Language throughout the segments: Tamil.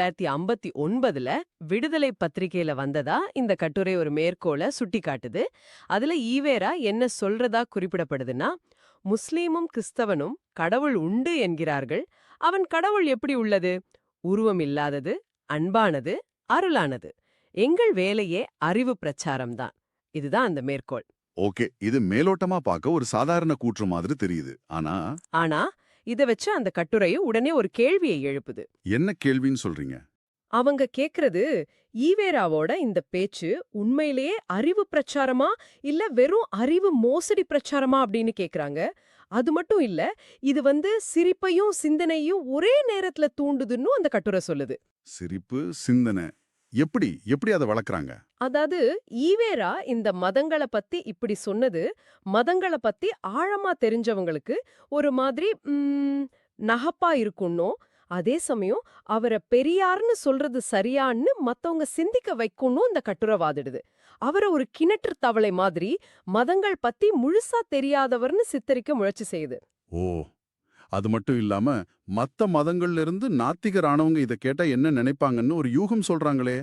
தொள்ளாயிரத்தி ஐம்பத்தி ஒன்பதுல விடுதலை பத்திரிகையில வந்ததா இந்த கட்டுரை ஒரு மேற்கோளை சுட்டி காட்டுது அதுல ஈவேரா என்ன சொல்றதா குறிப்பிடப்படுதுன்னா முஸ்லீமும் கிறிஸ்தவனும் கடவுள் உண்டு என்கிறார்கள். அவன் கடவுள் எப்படி உள்ளது? உருவம் இல்லாதது அன்பானது அருளானது. எங்கள் வேலையே அறிவு பிரச்சாரம்தான் இதுதான் அந்த மேற்கோள். ஓகே இது மேலோட்டமா பார்க்க ஒரு சாதாரண கூற்று மாதிரி தெரியுது. ஆனா ஆனா இத வச்சு அந்த கட்டுரை உடனே ஒரு கேள்வியை எழுப்புது. என்ன கேள்வின்னு சொல்றீங்க? அவங்க கேக்குறது ஈவேராவோட இந்த பேச்சு உண்மையிலேயே அறிவு பிரச்சாரமா இல்ல வெறும் அறிவு மோசடி பிரச்சாரமா அப்படின்னு கேக்குறாங்க? அது மட்டும் இல்ல இது வந்து சிரிப்பையும் சிந்தனையும் ஒரே நேரத்துல தூண்டுதுன்னு அந்த கட்டுரை சொல்லுது. சிரிப்பு சிந்தனை. எப்படி எப்படி அதை வளர்க்குறாங்க அதாவது ஈவேரா இந்த மதங்கள பத்தி இப்படி சொன்னது மதங்கள பத்தி ஆழமா தெரிஞ்சவங்களுக்கு ஒரு மாதிரி ம், நகப்பா இருக்கும்னோ அதே சமயம் அவரை பெரியார்னு சொல்றது சரியான்னு மத்தவங்க சிந்திக்க வைக்கும்னு இந்த கட்டுரை வாதிடுது. அவரை ஒரு கிணற்று தவளை மாதிரி மதங்கள் பத்தி முழுசா தெரியாதவர்னு சித்தரிக்க முயற்சி செய்யுது. ஓ! அது மட்டும் இல்லாம மத்த மதங்கள்ல இருந்து நாத்திகர் ஆனவங்க இதை கேட்டா என்ன நினைப்பாங்கன்னு ஒரு யூகம் சொல்றாங்களே.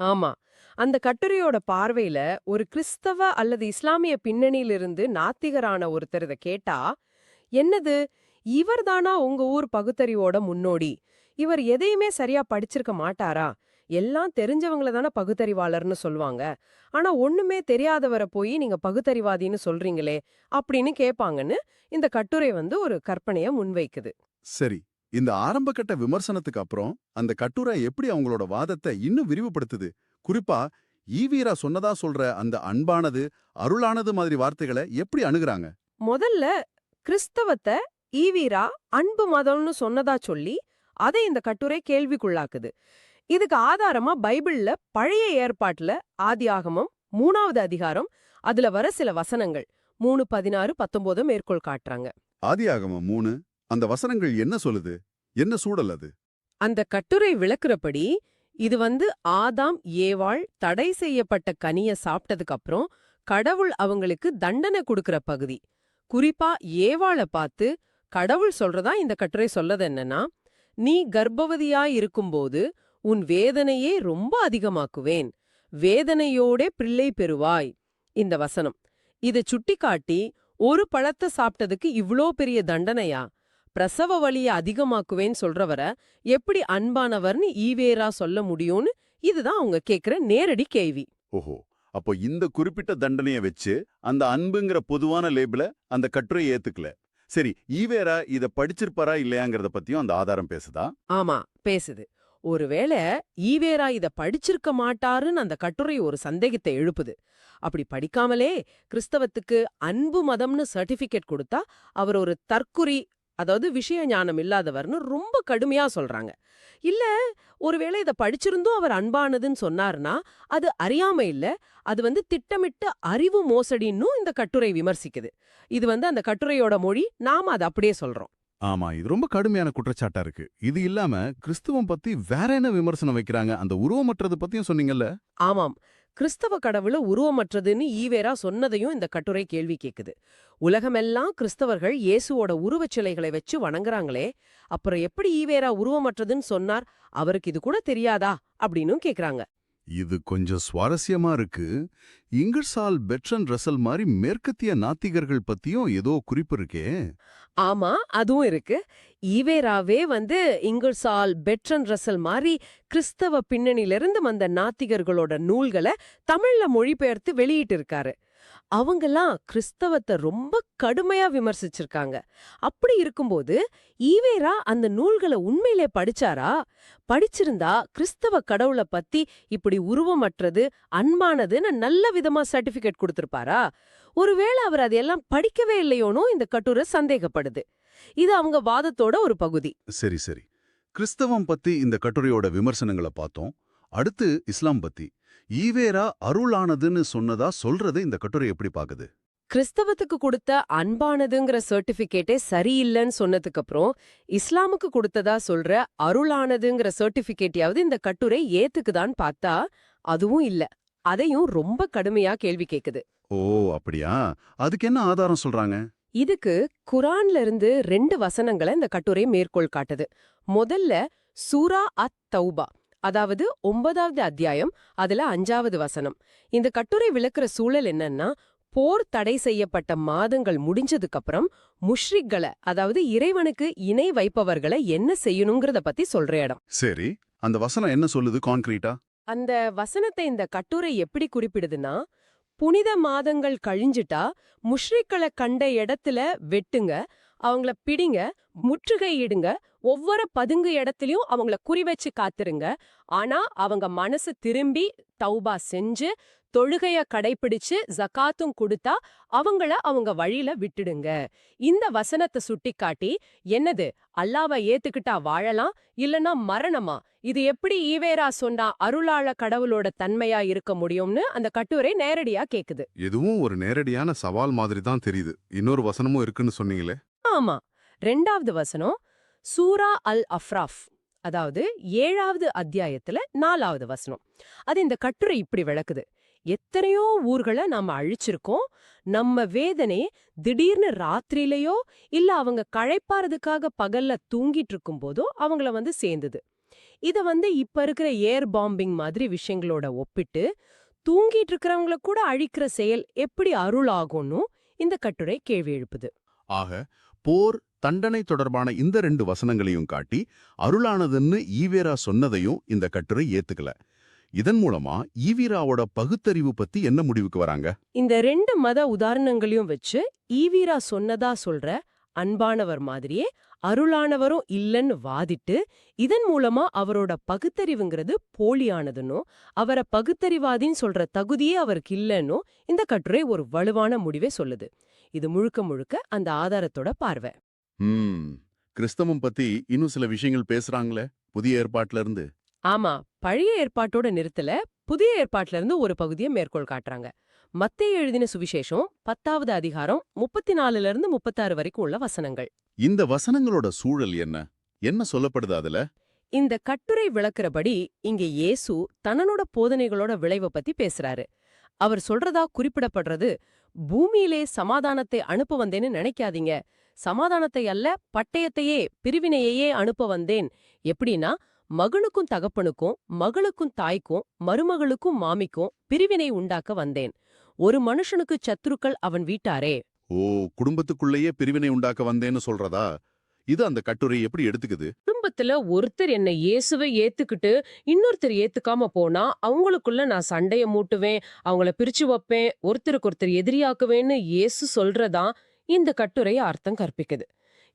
ஆமா. அந்த கட்டுரையோட பார்வையில ஒரு கிறிஸ்தவ அல்லது இஸ்லாமிய பின்னணியிலிருந்து நாத்திகரான ஒருத்தர் இதை கேட்டா என்னது? இவர்தானா உங்க ஊர் பகுத்தறிவோட முன்னோடி? இவர் எதையுமே சரியா படிச்சிருக்க மாட்டாரா? எல்லாம் தெரிஞ்சவங்கள தானே பகுத்தறிவாளர்னு சொல்லுவாங்க. ஆனா ஒண்ணுமே தெரியாதவரை போய் நீங்க பகுத்தறிவாதின்னு சொல்றீங்களே அப்படின்னு கேட்பாங்கன்னு இந்த கட்டுரை வந்து ஒரு கற்பனைய முன்வைக்குது. சரி இந்த ஆரம்பகட்ட விமர்சனத்துக்கு அப்புறம் அந்த கட்டுரை எப்படி அவங்களோட வாதத்தை இன்னும் விரிவுபடுத்துது? குறிப்பா ஈவீரா சொன்னதா சொல்ற அந்த அன்பானது அருளானது மாதிரி வார்த்தைகளை எப்படி அணுகுறாங்க? முதல்ல கிறிஸ்தவத்தை ஈவீரா அன்பு மதம்னு சொன்னதா சொல்லி அதை இந்த கட்டுரை கேள்விக்குள்ளாக்குது. இதுக்கு ஆதாரமா பைபிள்ல பழைய ஏற்பாட்டுல ஆதியாகமம் மூணாவது அதிகாரம் அதுல வர சில வசனங்கள். மூணு பதினாறு பத்தொன்பது மேற்கோள் காட்டுறாங்க. ஆதியாகமம் மூணு அந்த வசனங்கள் என்ன சொல்லுது? என்ன சூழல் அது? அந்த கட்டுரை விளக்குறபடி இது வந்து ஆதாம் ஏவாள் தடை செய்யப்பட்ட கனிய சாப்பிட்டதுக்கு அப்புறம் கடவுள் அவங்களுக்கு தண்டனை கொடுக்கற பகுதி. குறிப்பா ஏவாள பார்த்து கடவுள் சொல்றதா இந்த கட்டுரை சொல்லது என்னன்னா நீ கர்ப்பவதியாய் இருக்கும்போது உன் வேதனையே ரொம்ப அதிகமாக்குவேன். வேதனையோடே பிள்ளை பெறுவாய். இந்த வசனம். இத சுட்டிக்காட்டி ஒரு பழத்தை சாப்பிட்டதுக்கு இவ்ளோ பெரிய தண்டனையா? பிரசவ வலிய அதிகமாக்குவேன் சொல்றவர எப்படி அன்பானவர்னு ஈவேரா சொல்ல முடியும்னு இதுதான் அவங்க கேக்குற நேரடி கேள்வி. ஓஹோ. அப்போ இந்த குறிப்பிட்ட தண்டனையை வச்சு அந்த அன்புங்கிற பொதுவான லேபிள அந்த கட்டுரை ஏத்துக்கல. சரி ஈவேரா இத படிச்சிருப்பாரா இல்லையாங்கிறத பத்தியும் அந்த ஆதாரம் பேசுதா? ஆமா பேசுது. ஒருவேளை ஈவேரா இத படிச்சிருக்க மாட்டாருன்னு அந்த கட்டுரை ஒரு சந்தேகத்தை எழுப்புது. அப்படி படிக்காமலே கிறிஸ்தவத்துக்கு அன்பு மதம்னு சர்டிபிகேட் கொடுத்தா அவர் ஒரு தற்குறி அதாவது விஷய ஞானம் இல்லாதவர்னு ரொம்ப கடுமையா சொல்றாங்க. இல்ல ஒருவேளை இத படிச்சிருந்தும் அவர் அன்பானதுன்னு சொன்னாருன்னா அது அறியாம இல்ல அது வந்து திட்டமிட்ட அறிவு மோசடின்னும் இந்த கட்டுரை விமர்சிக்குது. இது வந்து அந்த கட்டுரையோட மொழி நாம அதை அப்படியே சொல்றோம். ஆமா இது ரொம்ப கடுமையான குற்றச்சாட்டா இருக்கு. இது இல்லாம கிறிஸ்துவம் பத்தி வேற என்ன விமர்சனம் வைக்கிறாங்க? அந்த உருவமற்றது பத்தியும் சொன்னீங்கல்ல? ஆமாம். கிறிஸ்தவ கடவுள உருவமற்றதுன்னு ஈவேரா சொன்னதையும் இந்த கட்டுரை கேள்வி கேக்குது. உலகமெல்லாம் கிறிஸ்தவர்கள் இயேசுவோட உருவச் சிலைகளை வச்சு வணங்குறாங்களே அப்புறம் எப்படி ஈவேரா உருவமற்றதுன்னு சொன்னார்? அவருக்கு இது கூட தெரியாதா? அப்படின்னும் கேக்குறாங்க. இது கொஞ்சம் சுவாரஸ்யமா இருக்கு. இங்கர்சால் பெட்ரன் ரசல் மாதிரி மேற்கத்திய நாத்திகர்கள் பத்தியும் ஏதோ குறிப்பு இருக்கே. ஆமா அதுவும் இருக்கு. ஈவேராவே வந்து இங்கர்சால் பெட்ரன் ரசல் மாதிரி கிறிஸ்தவ பின்னணியிலிருந்து வந்த நாத்திகர்களோட நூல்களை தமிழ்ல மொழிபெயர்த்து வெளியிட்டு இருக்காரு அவங்கெல்லாம் கிறிஸ்தவத்தை ரொம்ப கடுமையா விமர்சிச்சிருக்காங்க. அப்படி இருக்கும்போது ஈவேரா அந்த நூல்களை உண்மையிலே படிச்சாரா? படிச்சிருந்தா கிறிஸ்தவ கடவுளை பத்தி இப்படி உருவமற்றது அன்பானதுன்னு நல்ல விதமா சர்டிபிகேட் கொடுத்திருப்பாரா? ஒருவேளை அவர் அதையெல்லாம் படிக்கவே இல்லையோனோ இந்த கட்டுரை சந்தேகப்படுது. இது அவங்க வாதத்தோட ஒரு பகுதி. சரி சரி. கிறிஸ்தவம் பத்தி இந்த கட்டுரையோட விமர்சனங்களை பார்த்தோம். அடுத்து இஸ்லாம் பத்தி. ஈவேரா அருளானதுன்னு சொன்னதா சொல்றது இந்த கட்டுரை எப்படி பாக்குது? கிறிஸ்தவத்துக்கு கொடுத்த அன்பானதுங்கிற சர்டிபிகேட்டே சரியில்லைன்னு சொன்னதுக்கு அப்புறம் இஸ்லாமுக்கு கொடுத்ததா சொல்ற அருளானதுங்கிற சர்டிபிகேட்டையாவது இந்த கட்டுரை ஏத்துக்குதான்னு பார்த்தா அதுவும் இல்ல. அதையும் ரொம்ப கடுமையா கேள்வி கேக்குது. ஓ அப்படியா? அதுக்கு என்ன ஆதாரம் சொல்றாங்க? இதுக்கு குரான்ல இருந்து ரெண்டு வசனங்களை இந்த கட்டுரை மேற்கோள் காட்டுது. முதல்ல சூரா அத் தௌபா அதாவது ஒன்பதாவது அத்தியாயம் அதுல அஞ்சாவது வசனம். இந்த கட்டுரை விளக்குற சூழல் என்னன்னா போர் தடை செய்யப்பட்ட மாதங்கள் முடிஞ்சதுக்கு அப்புறம் முஷ்ரிக்களை அதாவது இறைவனுக்கு இணை வைப்பவர்களை என்ன செய்யணுங்கிறத பத்தி சொல்ற இடம். சரி அந்த வசனம் என்ன சொல்லுது கான்கிரீட்டா? அந்த வசனத்தை இந்த கட்டுரை எப்படி குறிப்பிடுதுன்னா புனித மாதங்கள் கழிஞ்சிட்டா முஷ்ரிக்களை கண்ட இடத்துல வெட்டுங்க அவங்கள பிடிங்க முற்றுகையிடுங்க ஒவ்வொரு பதுங்கு இடத்துலயும் அவங்கள குறி வச்சு காத்துருங்க. ஆனா அவங்க மனசு திரும்பி தௌபா செஞ்சு தொழுகைய கடைபிடிச்சு ஜகாத்தும் கொடுத்தா அவங்கள அவங்க வழியில விட்டுடுங்க. இந்த வசனத்தை சுட்டிக்காட்டி என்னது? அல்லாவை ஏத்துக்கிட்டா வாழலாம் இல்லனா மரணமா? இது எப்படி ஈவேரா சொன்னா அருளாள கடவுளோட தன்மையா இருக்க முடியும்னு அந்த கட்டுரை நேரடியா கேக்குது. எதுவும் ஒரு நேரடியான சவால் மாதிரி தான் தெரியுது. இன்னொரு வசனமும் இருக்குன்னு சொன்னீங்களே? ஆமா. ரெண்டாவது வசனம் சூரா அல் அஃப்ராஃப் அதாவது ஏழாவது அத்தியாயத்துல நாலாவது வசனம். அது இந்த கட்டுரை இப்படி விளக்குது. எத்தனையோ ஊர்களை நாம அழிச்சிருக்கோம். நம்ம வேதனை திடீர்னு ராத்திரியிலையோ இல்ல அவங்க களைப்பாறதுக்காக பகல்ல தூங்கிட்டு இருக்கும் போதோ அவங்கள வந்து சேர்ந்தது. இத வந்து இப்ப இருக்கிற ஏர் பாம்பிங் மாதிரி விஷயங்களோட ஒப்பிட்டு தூங்கிட்டு இருக்கிறவங்கள கூட அழிக்கிற செயல் எப்படி அருள் ஆகும்னு இந்த கட்டுரை கேள்வி எழுப்புது. ஆக போர் தண்டனை தொடர்பான இந்த ரெண்டு வசனங்களையும் காட்டி அருளானதுன்னு ஈவேரா சொன்னதையும் இந்த கட்டுரை ஏத்துக்கல. இதன் மூலமா ஈவீராவோட பகுத்தறிவு பத்தி என்ன முடிவுக்கு வராங்க? இந்த ரெண்டு மத உதாரணங்களையும் வச்சு ஈவீரா சொன்னதா சொல்ற அன்பானவர் மாதிரியே அருளானவரும் இல்லன்னு வாதிட்டு இதன் மூலமா அவரோட பகுத்தறிவுங்கிறது போலியானதுன்னும் அவரை பகுத்தறிவாதின்னு சொல்ற தகுதியே அவருக்கு இல்லன்னும் இந்த கட்டுரை ஒரு வலுவான முடிவே சொல்லுது. இது முழுக்க முழுக்க அந்த ஆதாரத்தோட பார்வை. ம். கிறிஸ்தவம் பத்தி இன்னும் சில விஷயங்கள் பேசுறாங்களே புதிய ஏற்பாட்டுல இருந்து ஆமா. பழைய ஏற்பாட்டோட நிறுத்தல புதிய ஏற்பாட்டுல இருந்து ஒரு பகுதியை மேற்கோள் காட்டுறாங்க. மத்தேயு எழுதின சுவிசேஷம் பத்தாவது அதிகாரம் முப்பத்தி நாலுல இருந்து முப்பத்தாறு வரைக்கும் உள்ள வசனங்கள். இந்த வசனங்களோட சூழல் என்ன? என்ன சொல்லப்படுது அதுல? இந்த கட்டுரை விளக்குறபடி இங்க இயேசு தன்னனோட போதனைகளோட விளைவை பத்தி பேசுறாரு. அவர் சொல்றதா குறிப்பிடப்படுறது பூமியிலே சமாதானத்தை அனுப்ப வந்தேன்னு நினைக்காதீங்க. சமாதானத்தை அல்ல பட்டயத்தையே பிரிவினையையே அனுப்ப வந்தேன். எப்படின்னா மகனுக்கும் தகப்பனுக்கும் மகளுக்கும் தாய்க்கும் மருமகளுக்கும் மாமிக்கும் பிரிவினை உண்டாக்க வந்தேன். ஒரு மனுஷனுக்கு சத்துருக்கள் அவன் வீட்டாரே. ஓ குடும்பத்துக்குள்ளேயே பிரிவினை உண்டாக்க வந்தேன்னு சொல்றதா? இது அந்த கட்டுரை எப்படி எடுத்துக்குது? குடும்பத்துல ஒருத்தர் என்னை இயேசுவை ஏத்துக்கிட்டு இன்னொருத்தர் ஏத்துக்காம போனா அவங்களுக்குள்ள நான் சண்டைய மூட்டுவேன் அவங்கள பிரிச்சு வைப்பேன் ஒருத்தருக்கு ஒருத்தர் எதிரியாக்குவேன்னு இயேசு சொல்றதான் இந்த கட்டுரை அர்த்தம் கற்பிக்குது.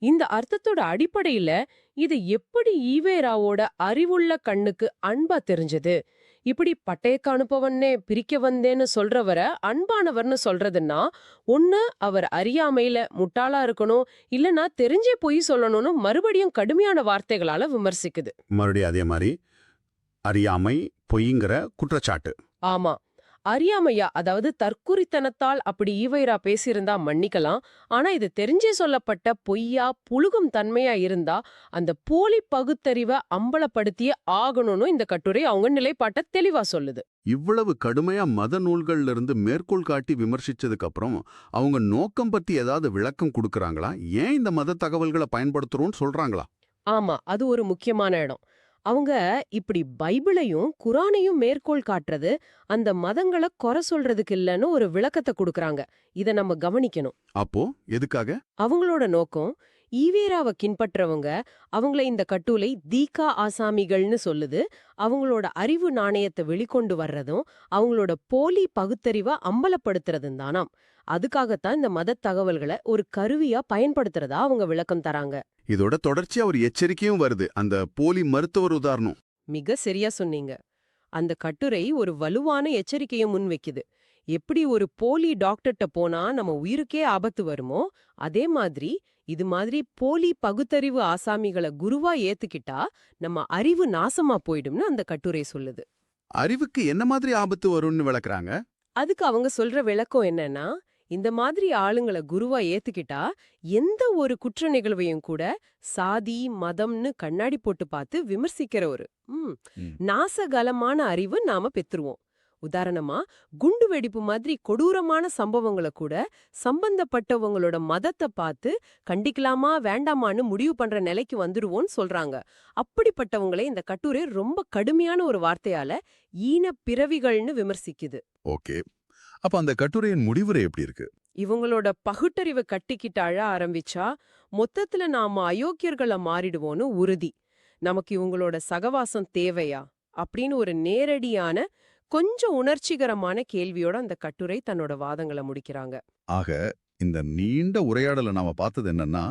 இந்த அர்த்தத்தோட அடிப்படையில இது எப்படி ஈவேராவோட அறிவுள்ள கண்ணுக்கு அன்பா தெரிஞ்சது? இப்படி பட்டயக்கு அனுப்பவன்னே பிரிக்க வந்தேன்னு சொல்றவரை அன்பானவர்னு சொல்றதுன்னா ஒண்ணு அவர் அறியாமையில முட்டாளா இருக்கணும் இல்லனா தெரிஞ்சே பொய் சொல்லணும்னு மறுபடியும் கடுமையான வார்த்தைகளால விமர்சிக்குது. மறுபடியும் அதே மாதிரி அறியாமை பொய்ங்கிற குற்றச்சாட்டு. ஆமா. அறியாமையா அதாவது தற்குறித்தனத்தால் அப்படி ஈவைரா பேசியிருந்தா மன்னிக்கலாம். ஆனா இது தெரிஞ்சே சொல்லப்பட்ட பொய்யா புழுகும் தன்மையா இருந்தா அந்த போலி பகுத்தறிவை அம்பலப்படுத்தியே ஆகணும்னு இந்த கட்டுரை அவங்க நிலைப்பாட்ட தெளிவா சொல்லுது. இவ்வளவு கடுமையா மத நூல்கள்ல இருந்து மேற்கோள் காட்டி விமர்சிச்சதுக்கு அப்புறம் அவங்க நோக்கம் பத்தி ஏதாவது விளக்கம் கொடுக்கறாங்களா? ஏன் இந்த மத தகவல்களை பயன்படுத்துறோம்னு சொல்றாங்களா? ஆமா அது ஒரு முக்கியமான இடம். அவங்க இப்படி பைபிளையும் குரானையும் மேற்கோள் காட்டுறது அந்த மதங்களை குறை சொல்றதுக்கு இல்லைன்னு ஒரு விளக்கத்தை கொடுக்கறாங்க. இத நம்ம கவனிக்கணும். அப்போ எதுக்காக? அவங்களோட நோக்கம் ஈவேராவை கின்பற்றவங்க அவங்கள இந்த கட்டுரை தீகா ஆசாமிகள்னு சொல்லுது. அவங்களோட அறிவு நாணயத்தை வெளிக்கொண்டு வர்றதும் அவங்களோட போலி பகுத்தறிவை அம்பலப்படுத்துறதும் தானாம். அதுக்காகத்தான் இந்த மத தகவல்களை ஒரு கருவியா பயன்படுத்துறதா அவங்க விளக்கம் தராங்க. இதோட தொடர்ச்சியா ஒரு எச்சரிக்கையும் வருது அந்த போலி மருத்துவர் உதாரணம். மிக சரியா சொன்னீங்க. அந்த கட்டுரை ஒரு வலுவான எச்சரிக்கையை முன்வைக்குது எப்படி ஒரு போலி டாக்டர்கிட்ட போனா நம்ம உயிருக்கே ஆபத்து வருமோ அதே மாதிரி இது மாதிரி போலி பகுத்தறிவு ஆசாமிகளை குருவா ஏத்துக்கிட்டா நம்ம அறிவு நாசமா போயிடும்னு அந்த கட்டுரை சொல்லுது. அறிவுக்கு என்ன மாதிரி ஆபத்து வரும்னு விளக்குறாங்க? அதுக்கு அவங்க சொல்ற விளக்கம் என்னன்னா இந்த மாதிரி ஆளுங்களை குருவா ஏத்துக்கிட்டா எந்த ஒரு குற்ற நிகழ்வையும் கூட சாதி மதம்னு கண்ணாடி போட்டு பார்த்து விமர்சிக்கிற ஒரு ம். ம். நாசகலமான அறிவு நாம பெற்றுருவோம். உதாரணமா குண்டு வெடிப்பு மாதிரி கொடூரமான சம்பவங்களை கூட சம்பந்தப்பட்டவங்களோட மதத்தை பார்த்து கண்டிக்கலாமா வேண்டாமான்னு முடிவு பண்ற நிலைக்கு வந்துடுவோன்னு சொல்றாங்க. அப்படிப்பட்டவங்களை இந்த கட்டுரை ரொம்ப கடுமையான ஒரு வார்த்தையால ஈன பிறவிகள்னு விமர்சிக்குது. ஓகே. அப்ப அந்த கட்டுரையின் முடிவுரை எப்படி இருக்கு? இவங்களோட பகுட்டறிவை கட்டிக்கிட்டு அழ ஆரம்பிச்சா மொத்தத்துல நாம அயோக்கியர்களா மாறிடுவோன்னு உறுதி. நமக்கு இவங்களோட சகவாசம் தேவையா? அப்படின்னு ஒரு நேரடியான கொஞ்சம் உணர்ச்சிகரமான கேள்வியோட அந்த கட்டுரை தன்னோட வாதங்களை முடிக்கிறாங்க. ஆக இந்த நீண்ட உரையாடலை நாம பார்த்தது என்னன்னா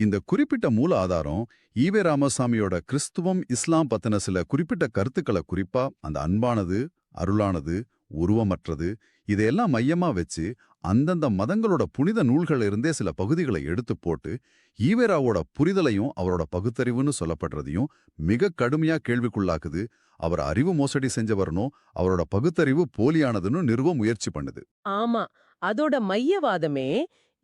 இந்த குறிப்பிட்ட மூல ஆதாரம் ஈவே ராமசாமியோட கிறிஸ்துவம் இஸ்லாம் பத்தின சில குறிப்பிட்ட கருத்துக்களை குறிப்பா அந்த அன்பானது அருளானது உருவமற்றது இதையெல்லாம் மையமா வச்சு அந்தந்த மதங்களோட புனித நூல்கள் இருந்தே சில பகுதிகளை எடுத்து போட்டு ஈவேராவோட புரிதலையும் அவரோட பகுத்தறிவுன்னு சொல்லப்படுறதையும் மிக கடுமையா கேள்விக்குள்ளாக்குது. அவர் அறிவு மோசடி செஞ்சவரனோ அவரோட பகுத்தறிவு போலியானதுன்னு நிறுவ முயற்சி பண்ணுது. ஆமா. அதோட மையவாதமே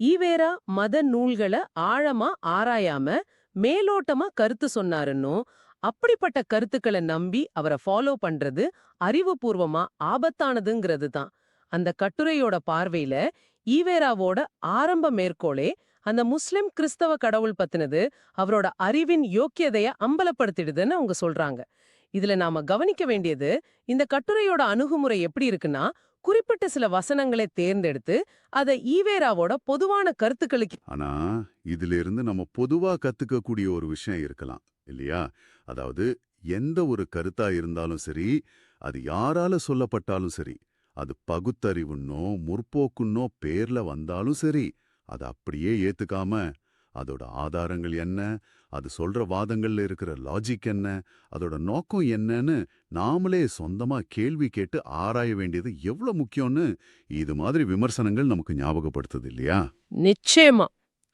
ஈவேரா மத நூல்களை ஆழமா ஆராயாம மேலோட்டமா கருத்து சொன்னாருன்னும் அப்படிப்பட்ட கருத்துக்களை நம்பி அவரை ஃபாலோ பண்றது அறிவுபூர்வமா ஆபத்தானதுங்கிறது தான். அந்த கட்டுரையோட பார்வையில ஈவேராவோட ஆரம்ப மேற்கோளே அந்த முஸ்லிம் கிறிஸ்தவ கடவுள் பத்தினது அவரோட அறிவின் யோக்கியதைய அம்பலப்படுத்திடுதுன்னு அவங்க சொல்றாங்க. இதுல நாம கவனிக்க வேண்டியது இந்த கட்டுரையோட அணுகுமுறை எப்படி இருக்குன்னா குறிப்பிட்ட சில வசனங்களை தேர்ந்தெடுத்து அதை ஈவேராவோட பொதுவான கருத்துக்களுக்கு ஆனா இதுல இருந்து நம்ம பொதுவா கத்துக்கக்கூடிய ஒரு விஷயம் இருக்கலாம் இல்லையா? அதாவது எந்த ஒரு கருத்தா இருந்தாலும் சரி அது யாரால சொல்லப்பட்டாலும் சரி அது பகுத்தறிவுன்னோ முற்போக்குன்னோ பேர்ல வந்தாலும் சரி அதை அப்படியே ஏத்துக்காம அதோட ஆதாரங்கள் என்ன? அது சொல்ற வாதங்கள்ல இருக்கிற லாஜிக் என்ன? அதோட நோக்கம் என்னன்னு நாமளே சொந்தமா கேள்வி கேட்டு ஆராய வேண்டியது எவ்வளவு முக்கியம்னு இது மாதிரி விமர்சனங்கள் நமக்கு ஞாபகப்படுத்துது இல்லையா? நிச்சயமா.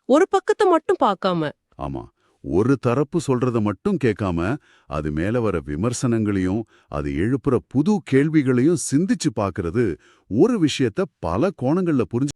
ஒரு பக்கத்தை மட்டும் பார்க்காம. ஆமா. ஒரு தரப்பு சொல்றத மட்டும் கேட்காம அது மேல வர விமர்சனங்களையும் அது எழுப்புற புது கேள்விகளையும் சிந்திச்சு பார்க்கிறது ஒரு விஷயத்த பல கோணங்கள்ல புரிஞ்சு